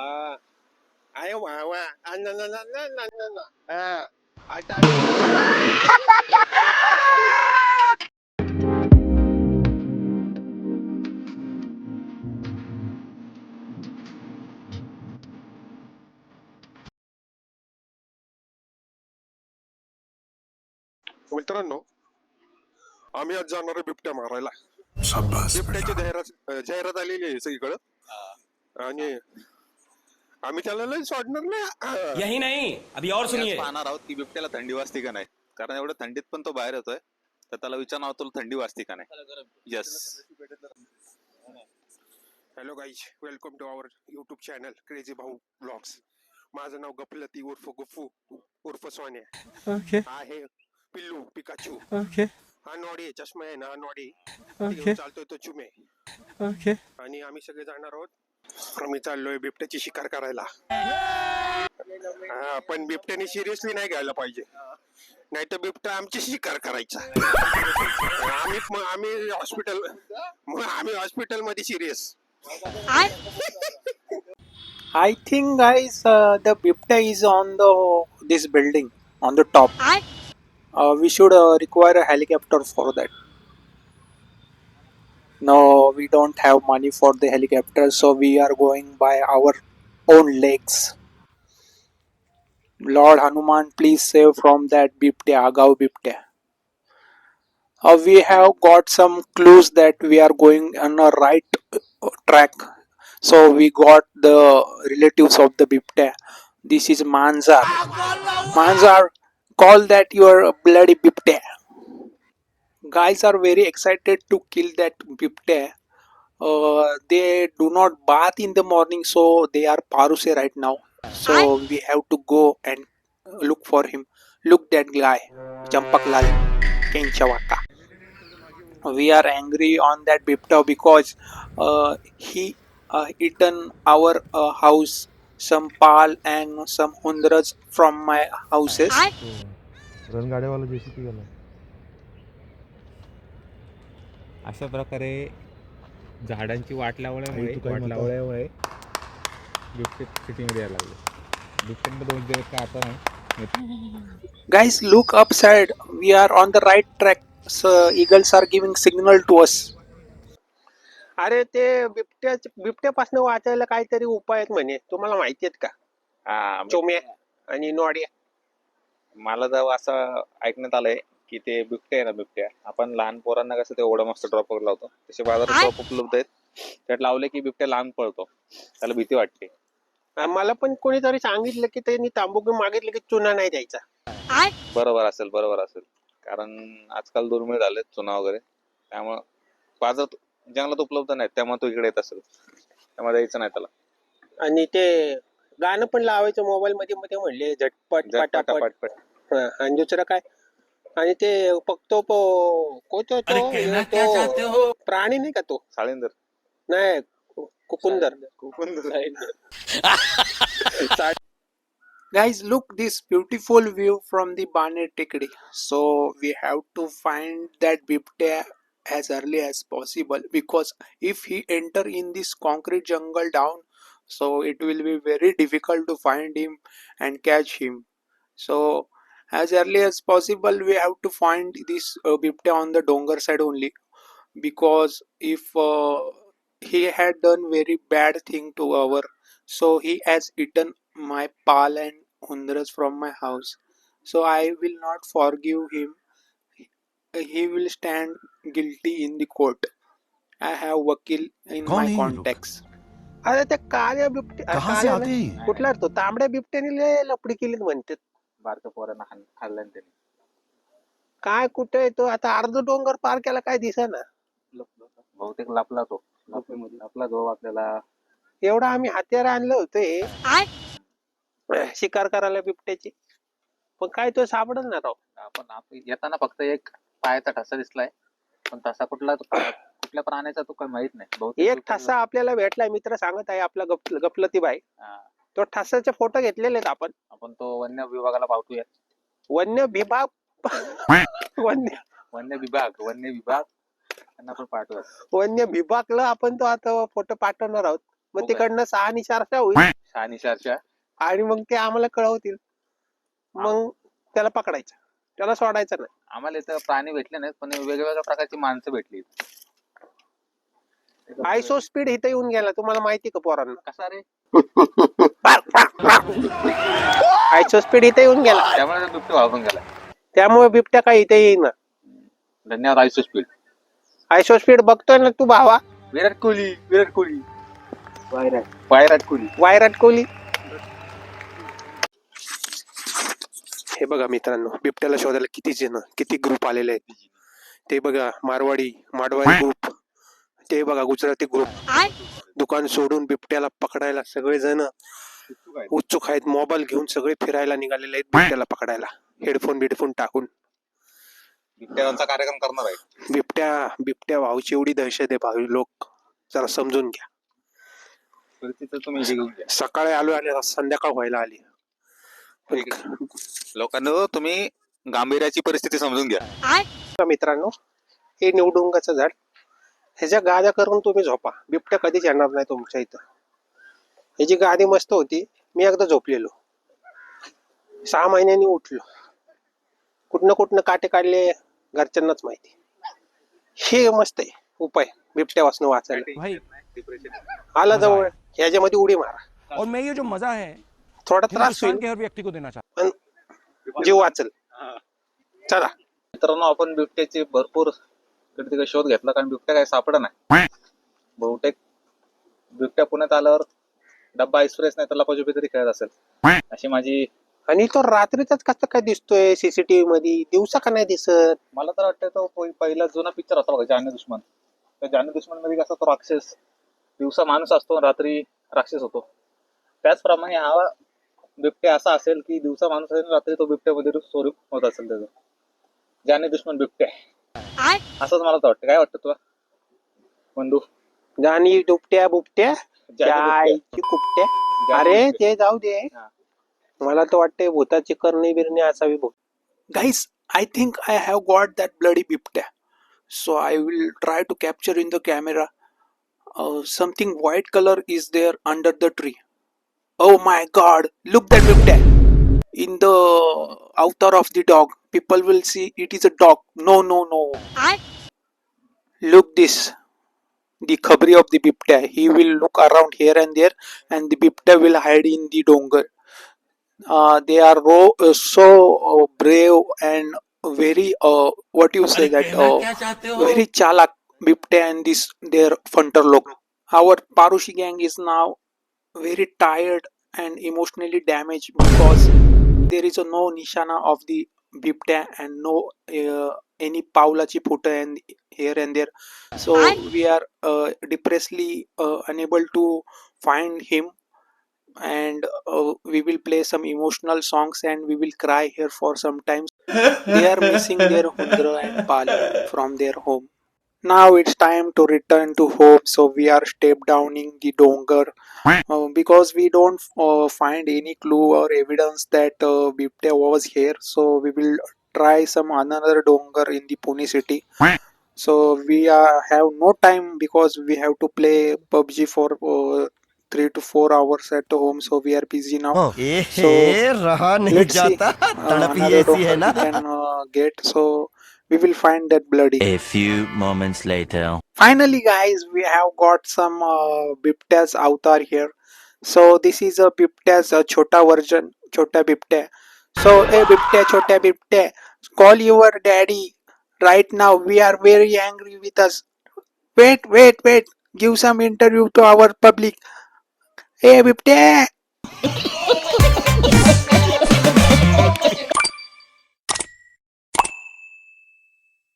Ah, na na. Ah, आता मित्रांनो आम्ही आज जाणार आहे बिबट्या मारायला. बिबट्याची जाहिरात जाहिरात आलेली आहे सगळीकडं. आणि आम्ही त्याला लय सोडणार नाही. यही नहीं. अभी और सुनिए. पाहणार आहोत की बिबट्याला थंडी वाजते का नाही. कारण एवढ्या थंडीत पण तो बाहेर येतोय. तर त्याला विचारणार तुला थंडी वाजते का नाही. Yes hello guys welcome to our YouTube channel crazy Bhau vlogs माझं नाव गफलती उर्फ गुफू उर्फ सोन्या. हा आहे पिल्लू पिकाचू. हा नॉडी चष्मा आहे ना नॉडी. चालतोय तो चुमे. आणि आम्ही सगळे जाणार आहोत आम्ही चाललोय बिबट्याची शिकार करायला हा पण बिबट्याने सिरियसली नाही घ्यायला पाहिजे नाही तर बिबट्या आमची शिकार करायचा आम्ही मग आम्ही हॉस्पिटल मग आम्ही हॉस्पिटलमध्ये serious I think, guys, uh, the Bipta is on the this building on the top. Uh, we should uh, require a helicopter for that. No, we don't have money for the helicopter, so we are going by our own legs. Lord Hanuman, please save from that Bipta, Agao Bipta. Uh, we have got some clues that we are going on a right track. So we got the relatives of the Bipta. This is Manzar. Manzar, call that your bloody Bipta guys are very excited to kill that bipte. Uh, they do not bath in the morning, so they are paruse right now. So I... we have to go and look for him. Look that guy, Champaklal Kenchawaka. We are angry on that bipta because uh, he uh, eaten our uh, house, some pal and some hundreds from my houses. I... अशा प्रकारे झाडांची वाट लावल्यामुळे वाट? लावल्यामुळे बिबटे सिटीमध्ये यायला लागले बिबट्यांना दोन दिवस काय आता नाही Guys, look upside. We are on the right track. So eagles are giving signal to us. अरे ते बिबट्या बिबट्यापासून वाचायला काहीतरी उपाय आहेत म्हणे तुम्हाला माहिती आहेत का हा, चोम्या आणि नॉड्या मला तर असं ऐकण्यात आलंय की ते बिबटे आहे ना बिबट्या. आपण लहान पोरांना कसं ते एवढं मस्त ड्रॉप वगैरे लावतो. तसे बाजारात ड्रॉप उपलब्ध आहेत. त्यात लावले की बिबट्या लांब पळतो. त्याला भीती वाटते. आणि मला पण कोणीतरी सांगितलं की त्यांनी तांबूक मागितलं की चुना नाही द्यायचा. बरोबर असेल बरोबर असेल. कारण आजकाल दुर्मिळ झालेत चुना वगैरे. त्यामुळं बाजारात जंगलात उपलब्ध नाहीत. त्यामुळे तो इकडे येत असेल. त्यामुळे द्यायचं नाही त्याला. आणि ते गाणं पण लावायचं मोबाईल मध्ये मध्ये म्हणले झटपट हा, आणि दुसरं काय? आणि ते फक्त कोतो तो तो प्राणी नाही का तो साळींदर नाही कुकुंदर Guys, look this beautiful view from the Bane Tikdi. So we have to find that Bipta as early as possible because if he enter in this concrete jungle down, so it will be very difficult to find him and catch him. So as early as possible, we have to find this uh, Bipta on the Dongar side only because if uh, he had done very bad thing to our so he has eaten my pal and hundreds from my house. So I will not forgive him. He will stand guilty in the court. I have wakil in Kaun my है ये लोग? contacts. अरे त्या काळ्या बिबट्या कहाँ से काळ्या आते नाही, हैं कुठला रे तो तांबड्या बिबट्याने लय लपडी केली म्हणतात बारक्या पोरांना खाल्लं खाल्लं ना त्यांनी. काय कुठे तो? आता अर्ध डोंगर पार केला काय दिसा ना? बहुतेक लपला तो. लपला तो आपल्याला. एवढं आम्ही हत्यार आणलं होते शिकार करायला बिबट्याची. पण काय तो सापडत ना राव? आपण आप- येताना फक्त एक पायाचा ठसा दिसलाय. पण तसा कुठला तो कुठल्या प्राण्याचा तो काही माहीत नाही. बहुतेक एक ठसा आपल्याला भेटलाय मित्र सांगत आहे आपला गप गपलती बाई हा. तो ठसाचे फोटो घेतलेले आहेत आपण. आपण तो वन्य विभागाला पावतोय वन्य विभाग. वन्य. वन्य विभाग वन्य विभाग. त्यांना पण पाठवूया. वन्य विभागला आपण तो आता फोटो पाठवणार आहोत. मग हो? तिकडनं सहा आणि चारशा होईल. शहाणी आणि मग ते आम्हाला कळवतील. मग त्याला पकडायचं. त्याला सोडायचं नाही. आम्हाला इथं प्राणी भेटले नाहीत पण वेगवेगळ्या प्रकारची माणसं भेटली आयसो स्पीड इथं येऊन गेला. तुम्हाला माहिती का पोरांना? कसा रे? आयसो स्पीड इथे येऊन गेला. त्यामुळे तो बिबटे वाहून गेला. त्यामुळे बिबट्या काही इथे येईना. धन्यवाद आयुष्य स्पीड. आयसो स्पीड बघतोय ना तू भावा? विराट कोहली विराट कोहली. विराट कोहली. वायराट कोहली. हे बघा मित्रांनो बिबट्याला शोधायला किती जण किती ग्रुप आलेले आहेत. ते बघा मारवाडी माडवाडी ग्रुप ते बघा गुजराती ग्रुप दुकान सोडून बिबट्याला पकडायला सगळे जण उत्सुक आहेत. मोबाईल घेऊन सगळे फिरायला निघालेले आहेत बिबट्याला पकडायला. हेडफोन बिडफोन टाकून. बिबट्यांचा कार्यक्रम करणार आहे बिबट्या बिबट्या भाऊची एवढी दहशत आहे भावी लोक. जरा समजून घ्या. सकाळी आलो आणि संध्याकाळ व्हायला आली. लोकांना तुम्ही गांभीर्याची परिस्थिती समजून घ्या. मित्रांनो हे निवडुंगाचं झाड ह्याच्या गाद्या करून तुम्ही झोपा. बिबट्या कधीच येणार नाही तुमच्या इथं. ह्याची गादी मस्त होती मी एकदा झोपलेलो. सहा महिन्यांनी उठलो. कुठनं कुठनं काटे काढले घरच्यांनाच माहिती. हे मस्त आहे उपाय बिबट्या वाचणं वाचायला. भाई. आला जवळ ह्याच्यामध्ये उडी मारा. और मैं ये जो मजा है थोडा त्रास होईल. व्यक्ति को देना चाहता पण जीव वाचल. चला. मित्रांनो आपण बिबट्याचे भरपूर तिकडे शोध घेतला कारण बिबट्या काही सापडा नाही. बहुतेक बिबट्या पुण्यात आल्यावर डब्बा एक्सप्रेस नाही तर लपाछुपी तरी खेळत असेल. अशी माझी आणि तो रात्रीचाच कसं काय दिसतोय सीसीटीव्ही मध्ये? दिवसा का नाही दिसत? मला तर वाटतं तो पहि- पहिला जुना पिक्चर होता बघा जाने दुश्मन. त्या जाने दुश्मनमध्ये कसा तो राक्षस दिवसा माणूस असतो रात्री राक्षस होतो. त्याचप्रमाणे हा बिबट्या असा असेल की दिवसा माणूस असेल आणि रात्री तो बिबट्यामध्ये स्वरूप होत असेल त्याचं. जाने दुश्मन बिबट्या असंच मला तर वाटतं काय वाटतं तुला? बंधू? आणि बुपट्या जाने बिबट्या. जायची कुपट्या जाने अरे बिबट्या. ते जाऊ दे हा. मला तर वाटतंय भूताची करणी बिरणी असावी भूत guys i think i have got that bloody bipta so i will try to capture in the camera uh, something white color is there under the tree oh my god look that bipta in the avatar of the dog people will see it is a dog no no no look this the khabri of the bipta. He will look around here and there and the bipta will hide in the dongar uh, they are ro- uh, so uh, brave and very uh, what you say that uh, very chalak bipte and this their funter look. Our parushi gang is now very tired and emotionally damaged because there is a no nishana of the bipte and no uh, any paulachi photo and here and there. So we are uh, depressedly uh, unable to find him. And uh, we will play some emotional songs and we will cry here for some time. They are missing their hundra and pal from their home. Now it's time to return to home. So we are step downing the dongar. Uh, because we don't uh, find any clue or evidence that uh, Bipte was here. So we will try some another dongar in the Pune city so we are, have no time because we have to play pubg for uh, three to four hours at home. So we are busy now. Oh. so raha nahi jata see, uh, na. can, uh, get. So we will find that bloody. A few moments later. Finally guys we have got some uh, biptas avatar here. So this is a biptas a chota version chota bipte so a bipte chota bipte call your daddy right now we are very angry with us. Wait wait wait. Give some interview to our public. Hey bipte